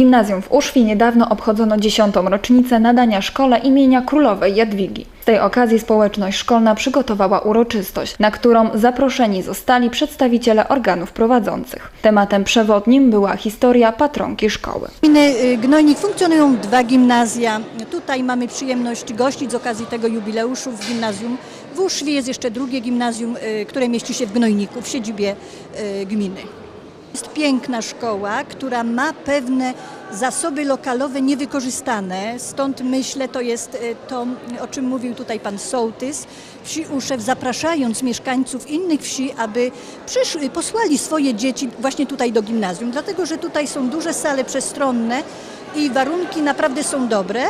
Gimnazjum w Uszwi niedawno obchodzono dziesiątą rocznicę nadania szkole imienia królowej Jadwigi. Z tej okazji społeczność szkolna przygotowała uroczystość, na którą zaproszeni zostali przedstawiciele organów prowadzących. Tematem przewodnim była historia patronki szkoły. Gminy y, Gnojnik funkcjonują dwa gimnazja. Tutaj mamy przyjemność gościć z okazji tego jubileuszu w gimnazjum. W Uszwie jest jeszcze drugie gimnazjum, y, które mieści się w Gnojniku, w siedzibie y, gminy. Jest piękna szkoła, która ma pewne zasoby lokalowe niewykorzystane, stąd myślę, to jest y, to, o czym mówił tutaj pan Sołtys, wsi Uszew, zapraszając mieszkańców innych wsi, aby przyszli, posłali swoje dzieci właśnie tutaj do gimnazjum, dlatego że tutaj są duże sale przestronne i warunki naprawdę są dobre.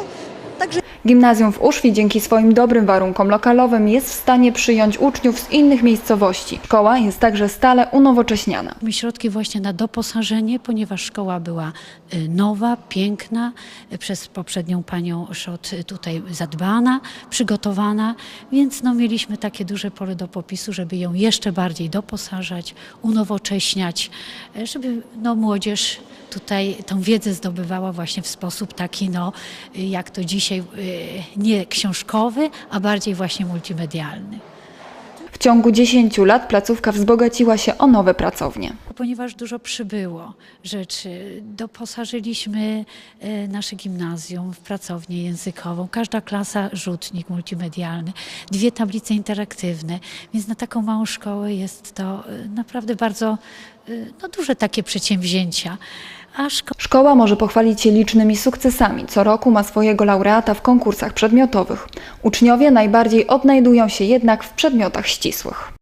Gimnazjum w Uszwi dzięki swoim dobrym warunkom lokalowym jest w stanie przyjąć uczniów z innych miejscowości. Szkoła jest także stale unowocześniana. Mieliśmy środki właśnie na doposażenie, ponieważ szkoła była y, nowa, piękna, y, przez poprzednią panią Szot y, tutaj zadbana, przygotowana, więc no, mieliśmy takie duże pole do popisu, żeby ją jeszcze bardziej doposażać, unowocześniać, żeby no, młodzież tutaj tą wiedzę zdobywała właśnie w sposób taki, no, jak to dzisiaj, nie książkowy, a bardziej właśnie multimedialny. W ciągu 10 lat placówka wzbogaciła się o nowe pracownie. Ponieważ dużo przybyło rzeczy, doposażyliśmy e, nasze gimnazjum w pracownię językową. Każda klasa rzutnik multimedialny, dwie tablice interaktywne, więc na taką małą szkołę jest to e, naprawdę bardzo e, no, duże takie przedsięwzięcia. A szko- Szkoła może pochwalić się licznymi sukcesami. Co roku ma swojego laureata w konkursach przedmiotowych. Uczniowie najbardziej odnajdują się jednak w przedmiotach ścisłych.